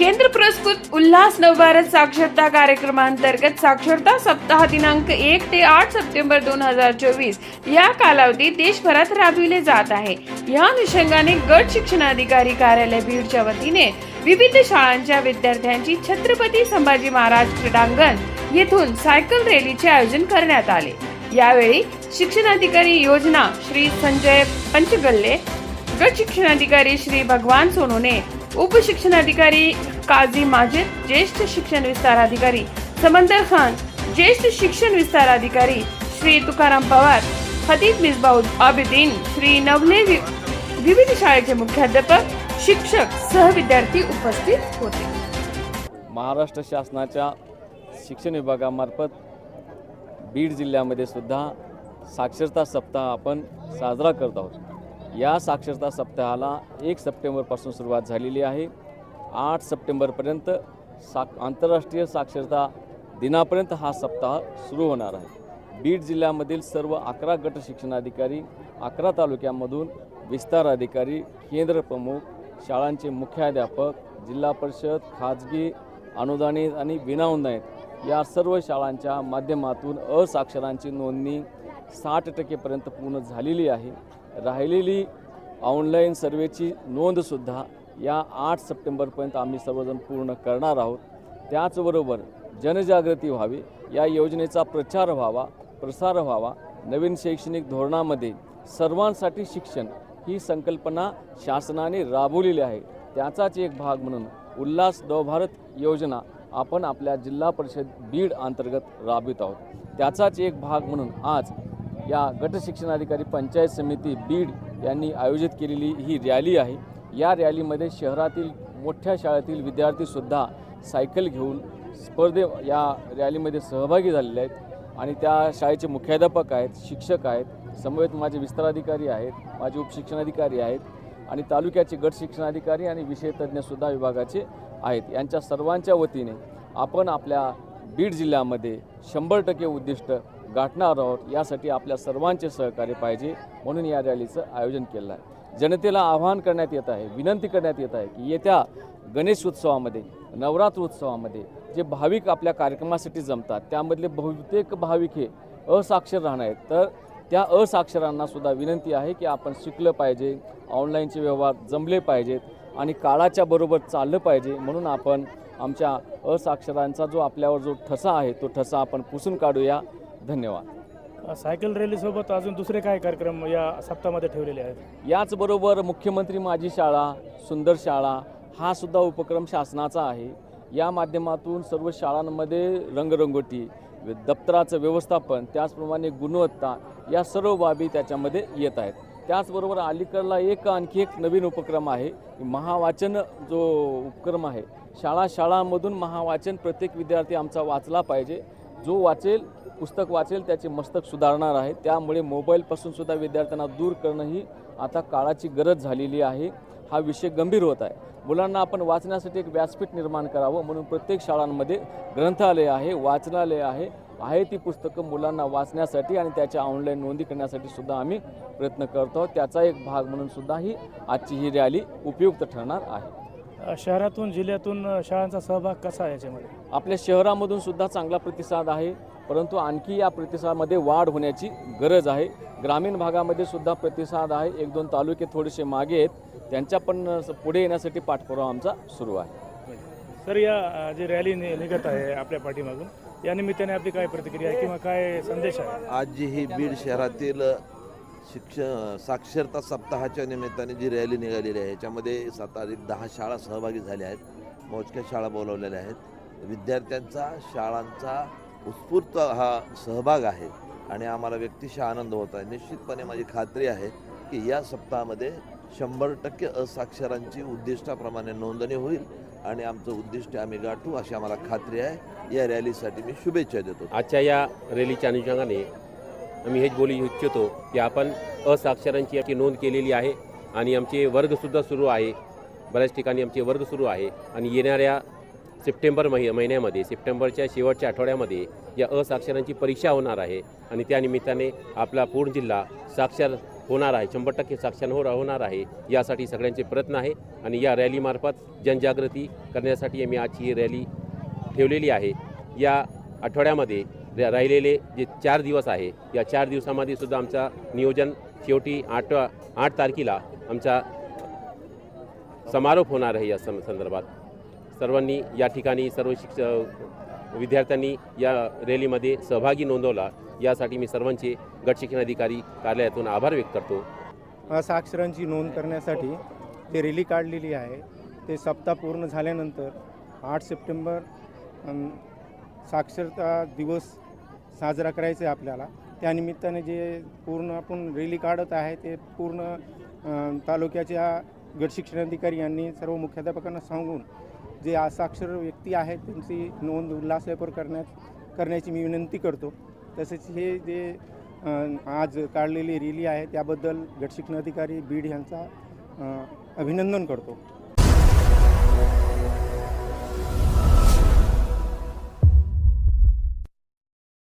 केंद्र पुरस्कृत उल्हास नवभारत साक्षरता कार्यक्रमांतर्गत साक्षरता सप्ताह दिनांक एक ते आठ सप्टेंबर दोन हजार चोवीस. या कालावधीत देशभरात राबविले जात आहे. या अनुषंगाने गट शिक्षणाधिकारी कार्यालय बीडच्या वतीने विविध शाळांच्या विद्यार्थ्यांची छत्रपती संभाजी महाराज क्रीडांगण येथून सायकल रॅलीचे आयोजन करण्यात आले. यावेळी शिक्षणाधिकारी योजना श्री संजय पंचगल्ले गट शिक्षणाधिकारी श्री भगवान सोनोने उपशिक्षणाधिकारी काझी माजिद ज्येष्ठ शिक्षण विस्तार अधिकारी समंदर खान ज्येष्ठ शिक्षण विस्तार अधिकारी श्री तुकाराम पवार हदीद मिसबाऊ आबिदीन श्री नवले विविध शाळेचे मुख्याध्यापक शिक्षक सहविद्यार्थी उपस्थित होते. महाराष्ट्र शासनाच्या शिक्षण विभागामार्फत बीड जिल्ह्यामध्ये सुद्धा साक्षरता सप्ताह आपण साजरा करत आहोत. या साक्षरता सप्ताहाला एक सप्टेंबरपासून सुरुवात झालेली आहे. आठ सप्टेंबरपर्यंत साक आंतरराष्ट्रीय साक्षरता दिनापर्यंत हा सप्ताह सुरू होणार आहे. बीड जिल्ह्यामधील सर्व अकरा गट शिक्षणाधिकारी अकरा तालुक्यामधून विस्तार अधिकारी केंद्र प्रमुख शाळांचे मुख्याध्यापक जिल्हा परिषद खाजगी अनुदानित आणि विनाअनुदानित या सर्व शाळांच्या माध्यमातून असाक्षरांची नोंदणी साठ टक्केपर्यंत पूर्ण झालेली आहे. राहिलेली ऑनलाईन सर्वेची नोंदसुद्धा या आठ सप्टेंबरपर्यंत आम्ही सर्वजण पूर्ण करणार आहोत. त्याचबरोबर जनजागृती व्हावी या योजनेचा प्रचार व्हावा प्रसार व्हावा नवीन शैक्षणिक धोरणामध्ये सर्वांसाठी शिक्षण ही संकल्पना शासनाने राबवलेली आहे. त्याचाच एक भाग म्हणून उल्हास नवभारत योजना आपण आपल्या जिल्हा परिषद बीड अंतर्गत राबवित आहोत. त्याचाच एक भाग म्हणून आज या गट शिक्षणाधिकारी पंचायत समिती बीड यांनी आयोजित केलेली ही रॅली आहे. या रॅलीमध्ये शहरातील मोठ्या शाळेतील विद्यार्थीसुद्धा सायकल घेऊन स्पर्धे या रॅलीमध्ये सहभागी झालेले आहेत. आणि त्या शाळेचे मुख्याध्यापक आहेत शिक्षक आहेत समवेत माझे विस्ताराधिकारी आहेत माझे उपशिक्षणाधिकारी आहेत आणि तालुक्याचे गट शिक्षणाधिकारी आणि विषय तज्ज्ञसुद्धा विभागाचे आहेत. यांच्या सर्वांच्या वतीने आपण आपल्या बीड जिल्ह्यामध्ये शंभर टक्के उद्दिष्ट गाठणार आहोत. यासाठी आपल्या सर्वांचे सहकार्य पाहिजे म्हणून या रॅलीचं आयोजन केलं आहे. जनतेला आवाहन करण्यात येत आहे विनंती करण्यात येत आहे की येत्या गणेश उत्सवामध्ये नवरात्र उत्सवामध्ये जे भाविक आपल्या कार्यक्रमासाठी जमतात त्यामधले बहुतेक भाविक हे असाक्षर राहणार आहेत. तर त्या असाक्षरांना सुद्धा विनंती आहे की आपण शिकलं पाहिजे ऑनलाईनचे व्यवहार जमले पाहिजेत आणि काळाच्या बरोबर चाललं पाहिजे म्हणून आपण आमच्या असाक्षरांचा जो आपल्यावर जो ठसा आहे तो ठसा आपण पुसून काढूया. धन्यवाद. सायकल रॅलीसोबत अजून दुसरे काय कार्यक्रम या सप्ताहामध्ये ठेवलेले आहेत? याचबरोबर मुख्यमंत्री माझी शाळा सुंदर शाळा हा सुद्धा उपक्रम शासनाचा आहे. या माध्यमातून सर्व शाळांमध्ये रंगरंगोटी दप्तराचं व्यवस्थापन त्याचप्रमाणे गुणवत्ता या सर्व बाबी त्याच्यामध्ये येत आहेत. त्याचबरोबर अलीकडला एक आणखी एक नवीन उपक्रम आहे महावाचन जो उपक्रम आहे शाळा शाळांमधून महावाचन प्रत्येक विद्यार्थी आमचा वाचला पाहिजे. जो वाचेल पुस्तक वाचेल त्याचे मस्तक सुधारणार आहे. त्यामुळे मोबाईलपासून सुद्धा विद्यार्थ्यांना दूर करणं ही आता काळाची गरज झालेली आहे. हा विषय गंभीर होत आहे. मुलांना आपण वाचण्यासाठी एक व्यासपीठ निर्माण करावं म्हणून प्रत्येक शाळांमध्ये ग्रंथालय आहे वाचनालय आहे. आहे ती पुस्तकं मुलांना वाचण्यासाठी आणि त्याच्या ऑनलाईन नोंदी करण्यासाठी सुद्धा आम्ही प्रयत्न करतो त्याचा एक भाग म्हणून सुद्धा ही आजची ही रॅली उपयुक्त ठरणार आहे. शहरातून जिल्ह्यातून शाळांचा सहभाग कसा आहे याच्यामध्ये? आपल्या शहरामधून सुद्धा चांगला प्रतिसाद आहे परंतु आणखी या प्रतिसादामध्ये वाढ होण्याची गरज आहे. ग्रामीण भागामध्ये सुद्धा प्रतिसाद आहे. एक दोन तालुके थोडेसे मागे आहेत. त्यांच्या पण पुढे येण्यासाठी पाठपुरावा आमचा सुरू आहे. सर या जी रॅली नि- निघत आहे आपल्या पाठीमागून या निमित्ताने आपली काय प्रतिक्रिया आहे किंवा काय संदेश आहे? आज जी ही बीड शहरातील शिक्षण साक्षरता सप्ताहाच्या निमित्ताने जी रॅली निघालेली आहे याच्यामध्ये सातारी दहा शाळा सहभागी झाल्या आहेत. मोजक्या शाळा बोलवलेल्या आहेत. विद्यार्थ्यांचा शाळांचा उत्स्फूर्त हा सहभाग आहे आणि आम्हाला व्यक्तिशः आनंद होत आहे. निश्चितपणे माझी खात्री आहे की या सप्ताहामध्ये शंभर टक्के असाक्षरांची उद्दिष्टाप्रमाणे नोंदणी होईल आणि आमचं उद्दिष्ट आम्ही गाठू अशी आम्हाला खात्री आहे. या रॅलीसाठी मी शुभेच्छा देतो. आजच्या या रॅलीच्या अनुषंगाने आम्ही हेच बोलू इच्छितो की आपण असाक्षरांची याची नोंद केलेली आहे आणि आमचे वर्गसुद्धा सुरू आहे. बऱ्याच ठिकाणी आमचे वर्ग सुरू आहे. आणि येणाऱ्या सप्टेंबर महि महिन्यामध्ये सप्टेंबरच्या शेवटच्या आठवड्यामध्ये या असाक्षरांची परीक्षा होणार आहे. आणि त्यानिमित्ताने आपला पूर्ण जिल्हा साक्षर होणार आहे. शंभर टक्के साक्षर हो होणार आहे. यासाठी सगळ्यांचे प्रयत्न आहे. आणि या रॅलीमार्फत जनजागृती करण्यासाठी आम्ही आजची ही रॅली ठेवलेली आहे. या आठवड्यामध्ये राहिलेले जे चार दिवस आहे या चार दिवसामध्ये सुद्धा आमचा नियोजन शेवटी आठ आठ तारखेला आमचा समारोप होणार आहे या सं संदर्भात. सर्वांनी या ठिकाणी सर्व शिक्ष विद्यार्थ्यांनी या रॅलीमध्ये सहभागी नोंदवला. यासाठी मी सर्वांचे गट शिक्षण अधिकारी कार्यालयातून आभार व्यक्त करतो. साक्षरांची नोंद करण्यासाठी ते रॅली काढलेली आहे. ते सप्ताह पूर्ण झाल्यानंतर आठ सप्टेंबर साक्षरता दिवस साजरा करायचा आहे आपल्याला. त्यानिमित्ताने जे पूर्ण आपण रॅली काढत आहे ते पूर्ण तालुक्याच्या गट शिक्षणाधिकारी यांनी सर्व मुख्याध्यापकांना सांगून जे असाक्षर व्यक्ती आहेत त्यांची नोंद उल्हास पेपर करण्यात करण्याची मी विनंती करतो. तसेच हे जे आज काढलेली रॅली आहे त्याबद्दल गट शिक्षणाधिकारी बीड यांचा अभिनंदन करतो.